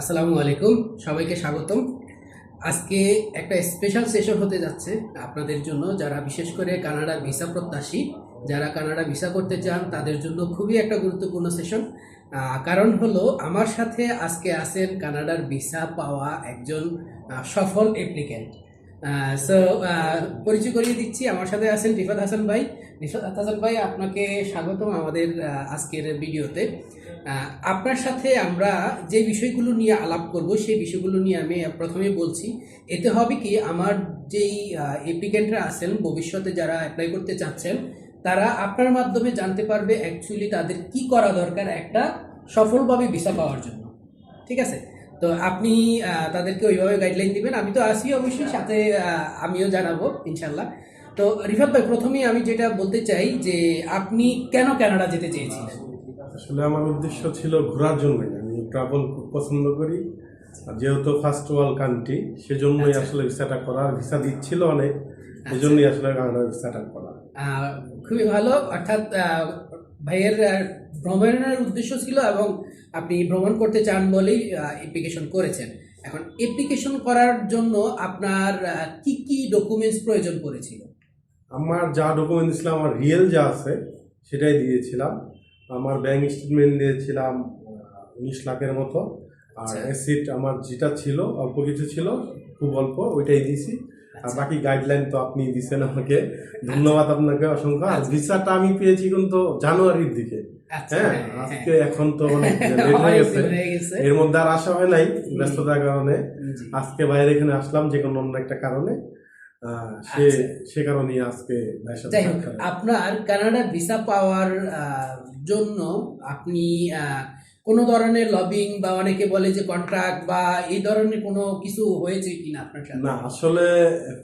আসসালামু আলাইকুম, সবাইকে স্বাগতম। আজকে একটা স্পেশাল সেশন হতে যাচ্ছে আপনাদের জন্য যারা বিশেষ করে কানাডা ভিসা প্রত্যাশী, যারা কানাডা ভিসা করতে চান, তাদের জন্য খুবই একটা গুরুত্বপূর্ণ সেশন কারণ হলো আমার সাথে আজকে আছেন কানাডার ভিসা পাওয়া একজন সফল অ্যাপ্লিক্যান্ট সো পরিচয় করিয়ে দিচ্ছি। আমার সাথে আছেন রিফাত হাসান ভাই। রিফাত হাসান ভাই, আপনাকে স্বাগতম আমাদের আজকের ভিডিওতে আপনার সাথে আমরা যে বিষয়গুলো নিয়ে আলাপ করব, সেই বিষয়গুলো নিয়ে আমি প্রথমে বলছি। এতে হবে কি, আমার যেই অ্যাপ্লিকেন্টরা আছেন, ভবিষ্যতে যারা অ্যাপ্লাই করতে চাচ্ছেন, তারা আপনার মাধ্যমে জানতে পারবে অ্যাকচুয়ালি তাদের কি করা দরকার একটা সফলভাবে ভিসা পাওয়ার জন্য। ঠিক আছে? তো আপনি তাদেরকে ওইভাবে গাইডলাইন দিবেন। আমি তো আসি অবশ্যই, সাথে আমিও জানাব ইনশাল্লাহ তো রিফাত ভাই প্রথমেই আমি যেটা বলতে চাই যে আপনি কেন কানাডা যেতে চেয়েছিলেন? আসলে আমার উদ্দেশ্য ছিল ঘোরার জন্য আমি ট্রাভেল খুব পছন্দ করি। আর যেহেতু ফার্স্ট ওয়ার্ল্ড কান্ট্রি সেজন্যই। আসলে ভিসাটা করা ভিসা দিচ্ছিল অনেক। সেজন্যই আসলে কানাডা ভিসাটা করা। খুবই ভালো। অর্থাৎ ভাইয়ের ভ্রমণের উদ্দেশ্য ছিল এবং আপনি ভ্রমণ করতে চান বলেই অ্যাপ্লিকেশন করেছেন। এখন অ্যাপ্লিকেশন করার জন্য আপনার কি কি ডকুমেন্টস প্রয়োজন পড়েছিল? আমার যা ডকুমেন্ট ছিল আমার রিয়েল যা আছে সেটাই দিয়েছিলাম। আমার ব্যাংক স্টেটমেন্ট দিয়েছিলাম উনিশ লাখের মতো। আর আচ্ছা। অ্যাসিড আমার যেটা ছিল অল্প কিছু ছিল খুব অল্প ওইটাই দিয়েছি। আর আচ্ছা। বাকি গাইডলাইন তো আপনি দিছেন আমাকে। ধন্যবাদ আপনাকে অসংখ্য। আর আচ্ছা। ভিসাটা আমি পেয়েছি কিন্তু জানুয়ারির দিকে। আচ্ছা। হ্যাঁ হ্যাঁ, হ্যাঁ। আজকে এখন তো অনেক লেট হয়ে গেছে। এর মধ্যে আর আসা হয় নাই ব্যস্ততার কারণে। আজকে বাইরে এখানে আসলাম যে কোনো অন্য একটা কারণে। সে। সে কারণেই আজকে যাই হোক আপনার কানাডা ভিসা পাওয়ার জন্য আপনি কোনো ধরনের লবিং বা অনেকে বলে যে কন্ট্রাক্ট বা এই ধরনের কোনো কিছু হয়েছে কিনা আপনার সাথে? না আসলে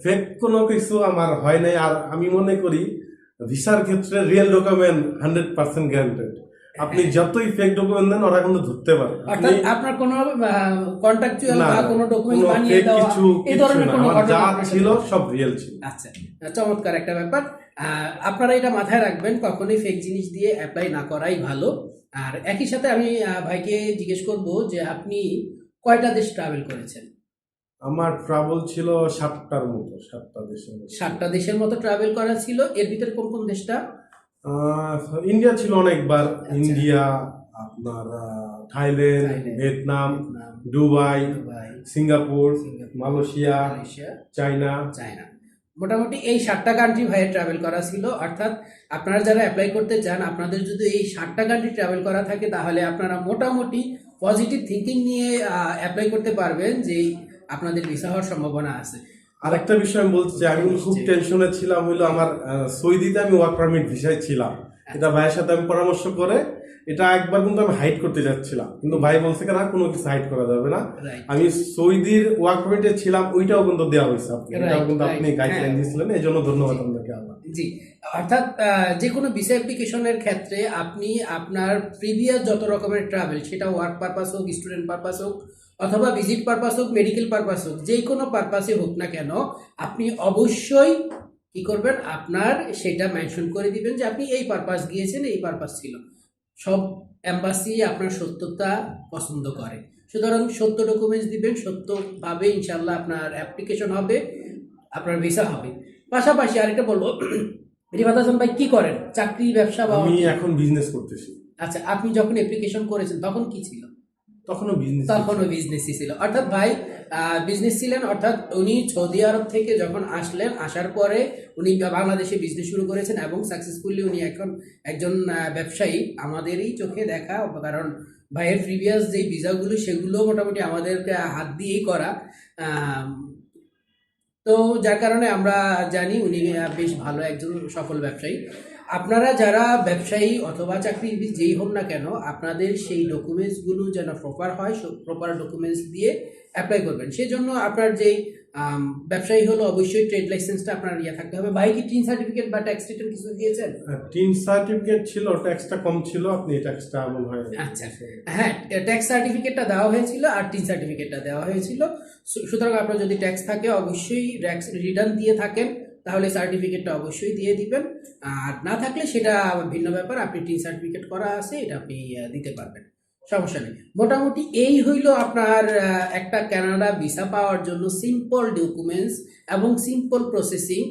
ফেক কোনো কিছু আমার হয় নাই। আর আমি মনে করি ভিসার ক্ষেত্রে real document hundred percent guaranteed আপনি যতই ফেক ডকুমেন্ট দেন ওরা কিন্তু ধরতে পারে। অর্থাৎ আপনার কোনো কন্ট্রাকচুয়াল বা কোনো ডকুমেন্ট বানিয়ে দেওয়া এই ধরনের কোনো ঘটনা যা ছিল সব রিয়েল ছিল। আচ্ছা চমৎকার একটা ব্যাপার। আপনারা এটা মাথায় রাখবেন কখনোই ফেক জিনিস দিয়ে অ্যাপ্লাই না করাই ভালো। আর একই সাথে আমি ভাইকে জিজ্ঞেস করব যে আপনি কয়টা দেশ ট্রাভেল করেছেন? আমার ট্রাভেল ছিল সাতটার মতো সাতটা দেশের সাতটা দেশের মতো ট্রাভেল করা ছিল। এর ভিতরে কোন কোন দেশটা? ইন্ডিয়া ছিল অনেকবার। ইন্ডিয়া আপনার Thailand Vietnam Dubai Singapore Malaysia China. China. মোটামুটি এই সাতটা কান্ট্রি ভাইয়ের ট্রাভেল করা ছিল। অর্থাৎ আপনারা যারা অ্যাপ্লাই করতে চান আপনাদের যদি এই সাতটা কান্ট্রি ট্রাভেল করা থাকে তাহলে আপনারা মোটামুটি পজিটিভ থিঙ্কিং নিয়ে অ্যাপ্লাই করতে পারবেন যে আপনাদের ভিসা হওয়ার সম্ভাবনা আছে। আরেকটা বিষয় আমি বলতে চাই আমি খুব টেনশনে ছিলাম হইল আমার সৌদিতে আমি ওয়ার্ক পারমিট ভিসায় ছিলাম। এটা ভাইয়ের সাথে আমি পরামর্শ করে এটা একবার কিন্তু আমি হাইড করতে যাচ্ছিলাম। কিন্তু ভাই বলছে কেন কোনো কিছু হাইড করা যাবে না। আমি সৌদির ওয়ার্ক পারমিটে ছিলাম ওইটাও কিন্তু দেওয়া হয়েছে এটাও কিন্তু আপনি গাইডলাইন হ্যাঁ। দিয়েছিলেন এই জন্য ধন্যবাদ। আপনাকে আবার জি অর্থাৎ যে কোনো ভিসা অ্যাপ্লিকেশনের ক্ষেত্রে আপনি আপনার প্রিভিয়াস যত রকমের ট্রাভেল সেটা ওয়ার্ক পারপাস হোক স্টুডেন্ট পারপাস হোক অথবা ভিজিট পারপাস হোক মেডিকেল পারপাস হোক যে কোনো পারপাসে হোক না কেন আপনি অবশ্যই কি করবেন? আপনার সেটা মেনশন করে দিবেন যে আপনি এই পারপাস গিয়েছেন এই পারপাস ছিল। সব এম্বাসি আপনার সত্যতা পছন্দ করে। সুতরাং সত্য ডকুমেন্টস দিবেন সত্যভাবে ইনশাল্লাহ আপনার অ্যাপ্লিকেশন হবে আপনার ভিসা হবে। পাশাপাশি আরেকটা বলব রিফাত হাসান ভাই কি করেন? চাকরি ব্যবসা বা আমি এখন বিজনেস করতেছি। আচ্ছা আপনি যখন অ্যাপ্লিকেশন করেছেন তখন কি ছিল? তখনও বিজনেস তখনও বিজনেসই ছিল। অর্থাৎ ভাই বিজনেস ছিলেন অর্থাৎ উনি সৌদি আরব থেকে যখন আসলেন আসার পরে উনি বাংলাদেশে বিজনেস শুরু করেছেন এবং সাকসেসফুলি উনি এখন একজন ব্যবসায়ী। আমাদেরই চোখে দেখা কারণ ভাইয়ের প্রিভিয়াস যে ভিসাগুলো সেগুলো মোটামুটি আমাদেরকে হাত দিয়েই করা। তো যার কারণে আমরা জানি উনি বেশ ভালো একজন সফল ব্যবসায়ী। আপনারা যারা ব্যবসায়ী অথবা চাকরিজীবী যেই হোক না কেন আপনাদের সেই ডকুমেন্টসগুলো যেন প্রপার হয় প্রপার ডকুমেন্টস দিয়ে অ্যাপ্লাই করবেন। সেই জন্য আপনার যেই ব্যবসায়ী হলো অবশ্যই ট্রেড লাইসেন্সটা আপনার ইয়ে থাকতে হবে। ভাই কি টিন সার্টিফিকেট বা ট্যাক্স রিটার্ন কিছু দিয়েছেন? টিন সার্টিফিকেট ছিল ট্যাক্সটা কম ছিল আপনি ট্যাক্সটা মনে হয় আচ্ছা। হ্যাঁ ট্যাক্স সার্টিফিকেটটা দেওয়া হয়েছিল আর টিন সার্টিফিকেটটা দেওয়া হয়েছিল। সুতরাং আপনার যদি ট্যাক্স থাকে অবশ্যই ট্যাক্স রিটার্ন দিয়ে থাকেন। তাহলে সার্টিফিকেটটা অবশ্যই দিয়ে দিবেন। আর না থাকলে সেটা ভিন্ন ব্যাপার, আপনি টি সার্টিফিকেট করা আছে, এটা আপনি দিতে পারবেন। সমস্যা নেই। মোটামুটি এই হইল আপনার একটা ক্যানাডা ভিসা পাওয়ার জন্য সিম্পল ডকুমেন্টস এবং সিম্পল প্রসেসিং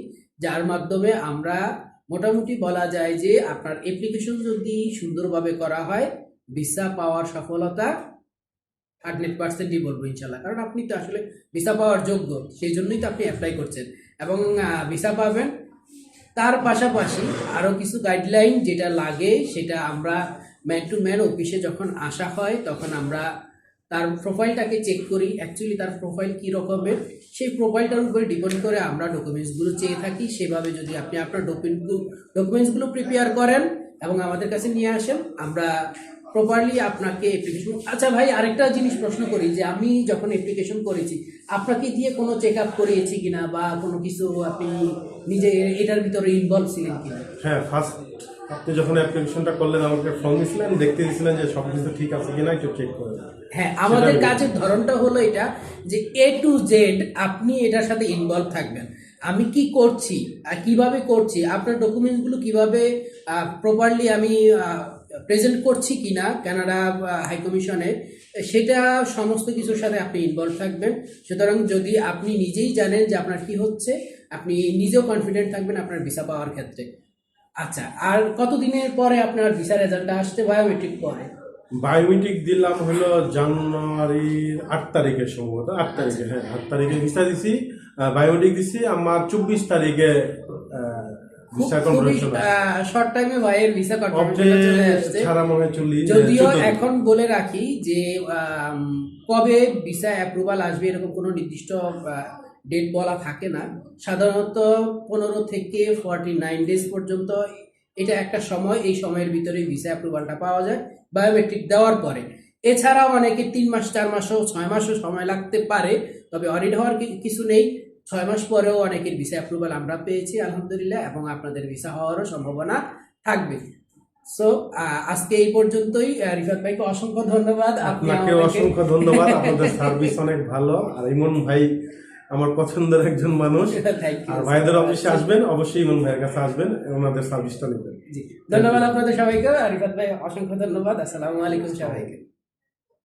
যার মাধ্যমে আমরা মোটামুটি বলা যায় যে আপনার অ্যাপ্লিকেশন যদি সুন্দরভাবে করা হয় ভিসা পাওয়ার সফলতা হান্ড্রেড পার্সেন্টই বলব ইনশাল্লাহ। কারণ আপনি তো আসলে ভিসা পাওয়ার যোগ্য, সেই জন্যই তো আপনি অ্যাপ্লাই করছেন। এবং ভিসা পাবেন, তার পাশাপাশি আরও কিছু গাইডলাইন যেটা লাগে, সেটা আমরা ম্যান টু ম্যান অফিসে যখন আসা হয়, তখন আমরা তার প্রোফাইলটাকে চেক করি অ্যাকচুয়ালি তার প্রোফাইল কী রকমের, সেই প্রোফাইলটার উপরে ডিপেন্ড করে আমরা ডকুমেন্টসগুলো চেয়ে থাকি। সেভাবে যদি আপনি আপনার ডকুমেন্টগুলো ডকুমেন্টসগুলো প্রিপেয়ার করেন এবং আমাদের কাছে নিয়ে আসেন, আমরা প্রপারলি আপনাকে অ্যাপ্লিকেশন আচ্ছা ভাই আরেকটা জিনিস প্রশ্ন করি যে আমি যখন অ্যাপ্লিকেশন করেছি আপনাকে দিয়ে কোনো চেক আপ করিয়েছি কিনা বা কোনো কিছু আপনি নিজে এটার ভিতরে ইনভলভ ছিলেন কিনা? হ্যাঁ ফার্স্ট আপনি যখন অ্যাপ্লিকেশনটা করলেন আমাকে ফর্ম দিয়েছিলেন দেখতে দিয়েছিলেন যে সব কিছু ঠিক আছে কিনা একটু চেক করে হ্যাঁ আমাদের কাজের ধরনটা হলো এটা যে এ টু জেড আপনি এটার সাথে ইনভলভ থাকবেন। আমি কি করছি আর কীভাবে করছি আপনার ডকুমেন্টসগুলো কীভাবে প্রপারলি আমি প্রেজেন্ট করছি কিনা কানাডা হাই কমিশনে সেটা সমস্ত কিছুর সাথে আপনি ইনভলভ থাকবেন। সুতরাং যদি আপনি নিজেই জানেন যে আপনার কি হচ্ছে, আপনি নিজেও কনফিডেন্ট থাকবেন আপনার ভিসা পাওয়ার ক্ষেত্রে। আচ্ছা আর কতদিনের পরে আপনার ভিসা রেজাল্টটা আসতে বায়োমেট্রিক পরে? বায়োমেট্রিক দিলাম হলো জানুয়ারির আট তারিখে সম্ভবত, আট তারিখে হ্যাঁ আট তারিখে ভিসা দিছি। বায়োমেট্রিক দিছি, আমার চব্বিশ তারিখে শর্ট টাইমে ভিসা কনফার্মেশন চলে আসছে। যদিও এখন বলে রাখি যে কবে ভিসা অ্যাপ্রুভাল আসবে এরকম কোনো নির্দিষ্ট ডেট বলা থাকে না। সাধারণত পনেরো থেকে ফর্টি নাইন ডেজ পর্যন্ত এটা একটা সময় এই সময়ের ভিতরে ভিসা অ্যাপ্রুভালটা পাওয়া যায় বায়োমেট্রিক দেওয়ার পরে। এছাড়াও অনেকে তিন মাস চার মাসও ছয় মাসও সময় লাগতে পারে তবে অডিট হওয়ার কিছু নেই। ছয় মাস পরেও অনেকের ভিসা অ্যাপ্রুভাল আমরা পেয়েছি আলহামদুলিল্লাহ এবং আপনাদের ভিসা হওয়ারও সম্ভাবনা থাকবে। সো আজকে এই পর্যন্তই। রিফাত ভাইকে অসংখ্য ধন্যবাদ। আপনাকে অসংখ্য ধন্যবাদ। আপনাদের সার্ভিস অনেক ভালো। আর ইমন ভাই আমার পছন্দের একজন মানুষ. আর ভাইদের অফিসে আসবেন অবশ্যই ইমন ভাইয়ের কাছে আসবেন ওনাদের সার্ভিসটা নেবেন। জি, ধন্যবাদ আপনাদের সবাইকে। রিফাত ভাই অসংখ্য ধন্যবাদ। আসসালামু আলাইকুম সবাইকে।